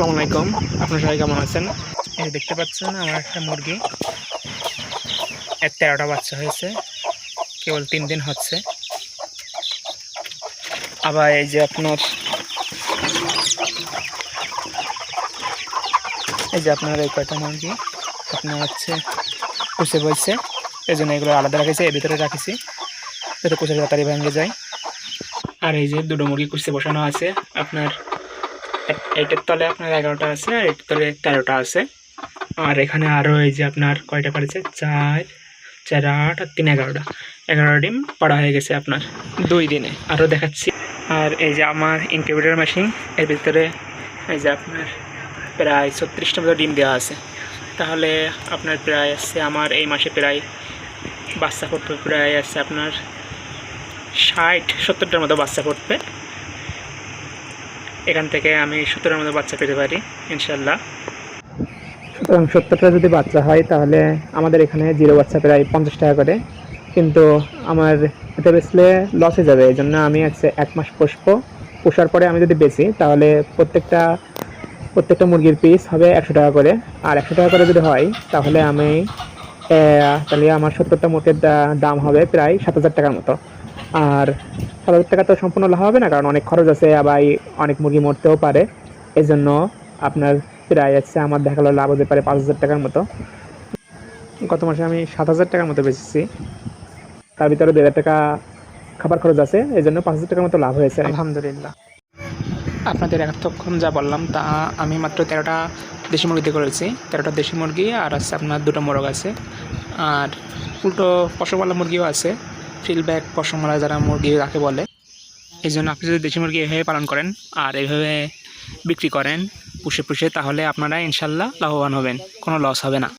আসসালামু আলাইকুম। আপনার সবাই কেমন আছেন? এই দেখতে পাচ্ছেন, আমার একটা মুরগি। এর তেরোটা বাচ্চা হয়েছে। কেবল তিন দিন হচ্ছে। আবার এই যে আপনার এই যে আপনার এই কয়টা মুরগি? আপনার হচ্ছে কুচে বইছে। এই জন্য এগুলো আলাদা রাখেছি, এর ভিতরে রাখেছি। যাতে কুচে তাড়াতাড়ি ভেঙে যায়। আর এই যে দুটো মুরগি কুচে বসানো আছে। আপনার এইটার তলে আপনার এগারোটা আছে আর এটার তলে তেরোটা আছে। আর এখানে আরও এই যে আপনার কয়টা পারেছে চার চার, আট আর তিন, এগারোটা। এগারো ডিম পাড়া হয়ে গেছে আপনার দুই দিনে। আরও দেখাচ্ছি। আর এই যে আমার ইনকিউবেটর মেশিন এর ভিতরে এই যে আপনার প্রায় ছত্রিশটা মতো ডিম দেওয়া আছে। তাহলে আপনার প্রায় আসছে আমার এই মাসে প্রায় বাচ্চা ফুটবে প্রায় আসছে আপনার ষাট, সত্তরটার মতো বাচ্চা ফুটবে এখান থেকে আমি সত্তরের মতো বাচ্চা পেতে পারি ইনশাল্লাহ সুতরাং সত্তরটা যদি বাচ্চা হয়, তাহলে আমাদের এখানে জিরো বাচ্চা প্রায় পঞ্চাশ টাকা করে। কিন্তু আমার এটা বেচলে লস হয়ে যাবে এই জন্য আমি হচ্ছে এক মাস পুষবো। পোষার পরে আমি যদি বেচি, তাহলে প্রত্যেকটা প্রত্যেকটা মুরগির পিস হবে একশো টাকা করে। আর একশো টাকা করে যদি হয়, তাহলে আমি তাহলে আমার সত্তরটা মুরগির দাম হবে প্রায় সাত হাজার টাকার মতো। আর হাজার টাকা তো সম্পূর্ণ লাভ হবে না, কারণ অনেক খরচ আছে, আবার অনেক মুরগি মরতেও পারে। এই জন্য আপনার প্রায় হচ্ছে আমার দেখা গেলো লাভ হতে পারে পাঁচ হাজার টাকার মতো। গত মাসে আমি সাত হাজার টাকার মতো বেচেছি। তার ভিতরে দেড় হাজার টাকা খাবার খরচ আছে এই জন্য পাঁচ হাজার টাকার মতো লাভ হয়েছে। আলহামদুলিল্লাহ। আপনাদের এতক্ষণ যা বললাম তা আমি মাত্র তেরোটা দেশি মুরগি মুরগিতে করেছি। তেরোটা দেশি মুরগি আর আছে আপনার দুটো মোরগ আছে। আর উল্টো পশমওয়ালা মুরগিও আছে। ফিলব্যাক পশমওয়ালা যারা মুরগি রাখে বলে। এই জন্য আপনি যদি দেশি মুরগি এভাবে পালন করেন আর এভাবে বিক্রি করেন পুষে পুষে, তাহলে আপনারা ইনশাল্লাহ লাভবান হবেন, কোনো লস হবে না।